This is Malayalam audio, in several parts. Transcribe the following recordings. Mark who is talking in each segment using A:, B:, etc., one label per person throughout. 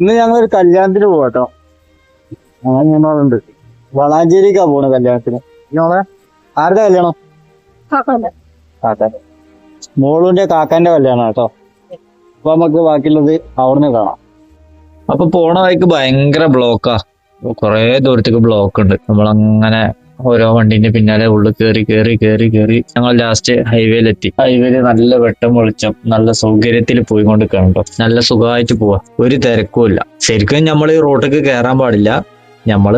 A: ഇന്ന് ഞങ്ങൾ ഒരു കല്യാണത്തിന് പോവാട്ടോ. ആ ഞങ്ങളുണ്ട് വളാഞ്ചേരിക്കാ പോണ കല്യാണത്തിന്. ഞങ്ങളെ ആരുടെ കല്യാണം? കാക്കാന്റെ. മോളുന്റെ കാക്കാന്റെ കല്യാണം കേട്ടോ അപ്പൊ നമുക്ക് ബാക്കിയുള്ളത് അവിടുന്ന് കാണാം.
B: അപ്പൊ പോണ വഴിക്ക് ഭയങ്കര ബ്ലോക്കാ. കൊറേ ദൂരത്തേക്ക് ബ്ലോക്ക് ഉണ്ട്. നമ്മളങ്ങനെ ഓരോ വണ്ടിന്റെ പിന്നാലെ ഉള്ളു കയറി കയറി കയറി കയറി ഞങ്ങൾ ലാസ്റ്റ് ഹൈവേയിലെത്തി ഹൈവേയിൽ നല്ല വെട്ടം വെളിച്ചം നല്ല സൗകര്യത്തിൽ പോയി കൊണ്ട് കണ്ടോ നല്ല സുഖമായിട്ട് പോവാ. ഒരു തിരക്കുമില്ല ശരിക്കും നമ്മൾ ഈ റോട്ടിക്ക് കയറാൻ പാടില്ല. നമ്മൾ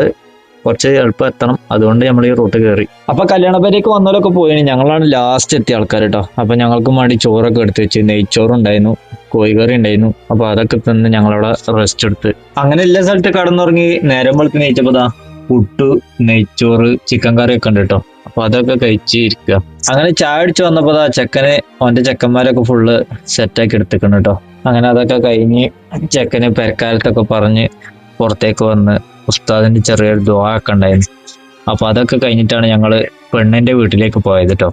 B: കുറച്ച് എളുപ്പം എത്തണം. അതുകൊണ്ട് നമ്മൾ ഈ റൂട്ട് കയറി അപ്പൊ കല്യാണപ്പേരേക്ക് വന്നവരൊക്കെ പോയി ഞങ്ങളാണ് ലാസ്റ്റ് എത്തിയ ആൾക്കാർ കേട്ടോ അപ്പൊ ഞങ്ങൾക്ക് വേണ്ടി ചോറൊക്കെ എടുത്ത് വെച്ച് നെയ്ച്ചോറുണ്ടായിരുന്നു കോഴിക്കറി ഉണ്ടായിരുന്നു. അപ്പൊ അതൊക്കെ തന്നെ ഞങ്ങളവിടെ റെസ്റ്റ് എടുത്ത്. അങ്ങനെ എല്ലാ സ്ഥലത്ത് കടന്നുറങ്ങി നേരം വെളുത്ത് നെയ്ച്ചപ്പോ പുട്ട് നെയ്ച്ചോറ് ചിക്കൻ കറി ഒക്കെ ഉണ്ട് കേട്ടോ. അപ്പൊ അതൊക്കെ കഴിച്ചിരിക്കുക. അങ്ങനെ ചായ അടിച്ചു വന്നപ്പോ ദാ ചെക്കന് അവന്റെ ചെക്കന്മാരൊക്കെ ഫുള്ള് സെറ്റാക്കി എടുത്തിക്കണം കേട്ടോ. അങ്ങനെ അതൊക്കെ കഴിഞ്ഞ് ചെക്കന് പെരക്കാലത്തൊക്കെ പറഞ്ഞ് പുറത്തേക്ക് വന്ന് ഉസ്താദിന്റെ ചെറിയൊരു ദ്വാ ഒക്കെ ഉണ്ടായിരുന്നു. അപ്പൊ അതൊക്കെ കഴിഞ്ഞിട്ടാണ് ഞങ്ങൾ പെണ്ണിന്റെ വീട്ടിലേക്ക് പോയത് കേട്ടോ.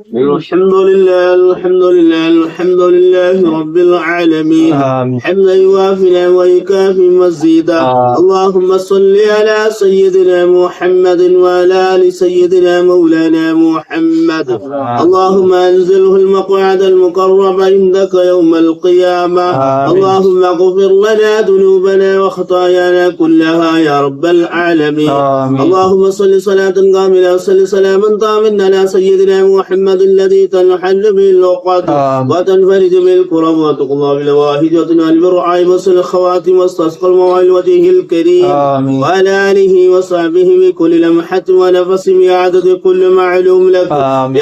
C: الحمد لله الحمد لله الحمد لله رب العالمين. حمدا يوافي ويكافي مزيدا. اللهم صل على سيدنا محمد وعلى آل سيدنا مولانا محمد. اللهم انزله المقعد المقرب عندك يوم القيامة. اللهم اغفر لنا ذنوبنا وخطايانا كلها يا رب العالمين. اللهم صل صلاة كامله وصل سلاما تاما على سيدنا محمد الذي تنحل به اللقات وتنفرج به الكرم وتقضى بالواحد وتنال بالرعايم وصل الخواتم واستسقى الموعد وجهه الكريم. وعلى آله وصحبه بكل لمحة ونفس بعدد كل معلوم لك.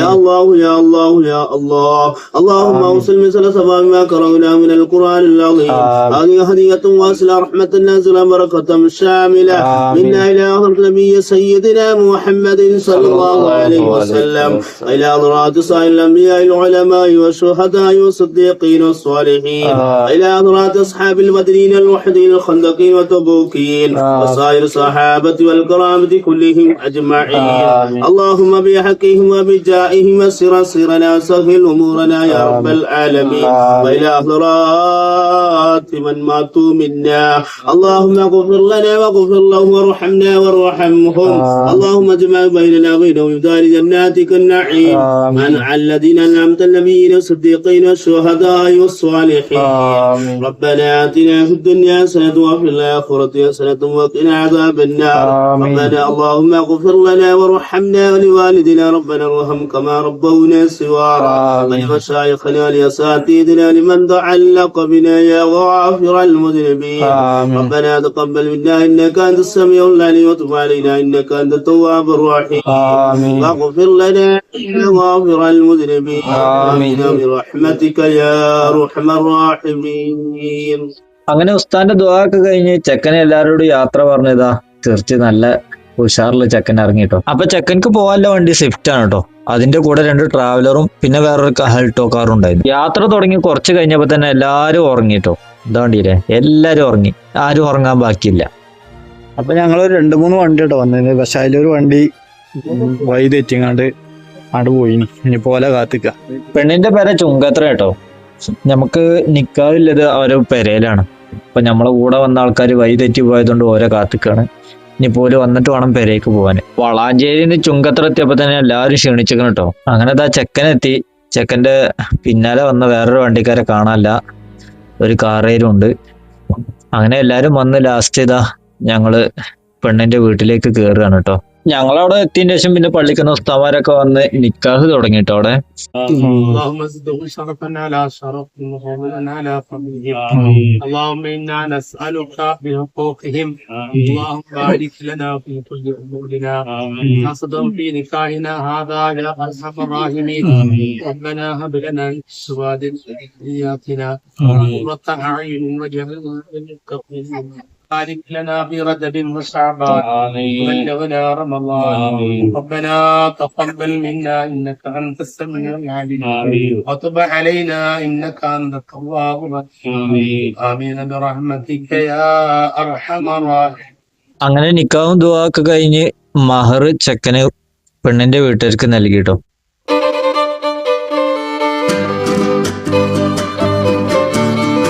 C: يا الله يا الله يا الله. اللهم أوصل مثل سبأ ما كرهنا من القرآن العظيم. هذه هدية واصلة رحمة نازلة بركة شاملة. منا إلى آخر نبي سيدنا محمد صلى الله عليه وسلم. إلى حضرات سائر الأنبياء العلماء والشهداء والصديقين والصالحين. إلى حضرات أصحاب البدرين الوحدين الخندقين والتبوكين وسائر الصحابة والكرامة كلهم أجمعين. اللهم بحقهم وبجائهم اسر سرنا وسهل أمورنا يا رب العالمين. وإلى حضرات من ماتوا منا. اللهم اغفر لنا واغفر لهم وارحمنا وارحمهم. اللهم اجمع بيننا وبينهم بدار جناتك النعيم. مع الذين أنعمت النبيين والصديقين والشهداء والصالحين. ربنا آتنا في الدنيا حسنة وفي الآخرة حسنة وقنا عذاب النار. ربنا اللهم اغفر لنا وارحمنا ولوالدنا ربنا ارحم كما ربونا صغارا. ولمشايخنا ولأساتذتنا لمن تعلق بنا يا غافر المذنبين. ربنا تقبل منا إنك أنت السميع العليم. وتب علينا إنك أنت التواب الرحيم. واغفر لنا غافر المذنبين آمين برحمتك يا أرحم الراحمين
B: അങ്ങനെ ഉസ്താന്റെ ദ്വാ ഒക്കെ കഴിഞ്ഞ് ചെക്കനെ എല്ലാവരോടും യാത്ര പറഞ്ഞതാ തീർച്ച നല്ല ഉഷാറില് ചെക്കൻ ഇറങ്ങിട്ടോ അപ്പൊ ചെക്കൻക്ക് പോകാനുള്ള വണ്ടി സ്വിഫ്റ്റ് ആണ് കേട്ടോ അതിന്റെ കൂടെ രണ്ട് ട്രാവലറും പിന്നെ വേറൊരു ഹൾട്ടോ കാറും ഉണ്ടായിരുന്നു യാത്ര തുടങ്ങി കുറച്ച് കഴിഞ്ഞപ്പോ തന്നെ എല്ലാരും ഉറങ്ങിട്ടോ എന്താ വണ്ടിയില്ലേ എല്ലാരും ഉറങ്ങി ആരും ഉറങ്ങാൻ ബാക്കിയില്ല
A: അപ്പൊ ഞങ്ങൾ രണ്ട് മൂന്ന് വണ്ടി കേട്ടോ വന്നത് പക്ഷെ അതിലൊരു വണ്ടി ഉം, വഴി തെറ്റിങ്ങാണ്ട് അവിടെ പോയിനി. ഇനി പോലെ കാത്തിക്ക.
B: പെണ്ണിന്റെ പേര ചുങ്കത്ര കേട്ടോ. നമുക്ക് നിക്കാവില്ലത് അവരെ പെരയിലാണ് ഇപ്പൊ നമ്മളെ കൂടെ വന്ന ആൾക്കാർ വഴി തെറ്റി പോയതുകൊണ്ട് ഓരോ കാത്തിക്കാണ്. ഇനി പോലും വന്നിട്ട് വേണം പെരേക്ക് പോവാൻ വളാഞ്ചേരിന്ന് ചുങ്കത്ര എത്തിയപ്പോ തന്നെ എല്ലാവരും ക്ഷീണിച്ചിരിക്കണം കേട്ടോ അങ്ങനെ ഇതാ ചെക്കനെത്തി ചെക്കന്റെ പിന്നാലെ വന്ന വേറൊരു വണ്ടിക്കാരെ കാണാനല്ല. ഒരു കാറേരും ഉണ്ട്. അങ്ങനെ എല്ലാരും വന്ന് ലാസ്റ്റ് ഇതാ ഞങ്ങൾ പെണ്ണിന്റെ വീട്ടിലേക്ക് കേറുകയാണ് കേട്ടോ ഞങ്ങളവിടെ എത്തിയതിന് ശേഷം പിന്നെ പള്ളിക്കുന്ന ഉസ്താമാരൊക്കെ വന്ന് നിക്കാഹ് തുടങ്ങി കേട്ടോ അവിടെ
C: اللهم زدهم شرفا على شرفهم وفضلا على فضلهم اللهم انا نسالك بحقوقهم اللهم بارك لنا في كل امورنا خاصة في نكاحنا هذا يا ارحم الراحمين ربنا هب لنا من ازواجنا وذرياتنا قرة اعين واجعلنا للمتقين
D: بارك لنا في رجب وشعبان وبلغنا رمضان ربنا تقبل منا انك انت السميع العليم وتب علينا انك انت التواب الرحيم امين برحمتك يا ارحم الراحمين
B: അങ്ങനെ നിക്കാവും ദുവാ ഒക്കെ കഴിഞ്ഞ് മഹർ ചെക്കന് പെണ്ണിന്റെ വീട്ടുകാർക്ക് നൽകിട്ടോ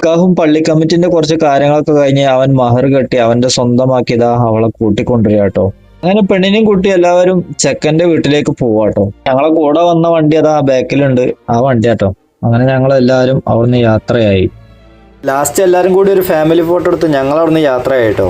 B: നിക്കാഹും പള്ളി കമ്മിറ്റിന്റെ കുറച്ച് കാര്യങ്ങളൊക്കെ കഴിഞ്ഞ് അവൻ മഹർ കെട്ടി അവന്റെ സ്വന്തമാക്കിയതാ അവളെ കൂട്ടിക്കൊണ്ടുവരിക കേട്ടോ. അങ്ങനെ പെണ്ണിനെയും കൂട്ടി എല്ലാവരും ചെക്കന്റെ വീട്ടിലേക്ക് പോവാട്ടോ ഞങ്ങളെ കൂടെ വന്ന വണ്ടി അതാ ബാക്കിലുണ്ട്. ആ വണ്ടി കേട്ടോ. അങ്ങനെ ഞങ്ങൾ എല്ലാവരും അവിടുന്ന് യാത്രയായി. ലാസ്റ്റ് എല്ലാരും കൂടി ഒരു ഫാമിലി ഫോട്ടോ എടുത്ത് ഞങ്ങൾ അവിടുന്ന് യാത്രയായിട്ടോ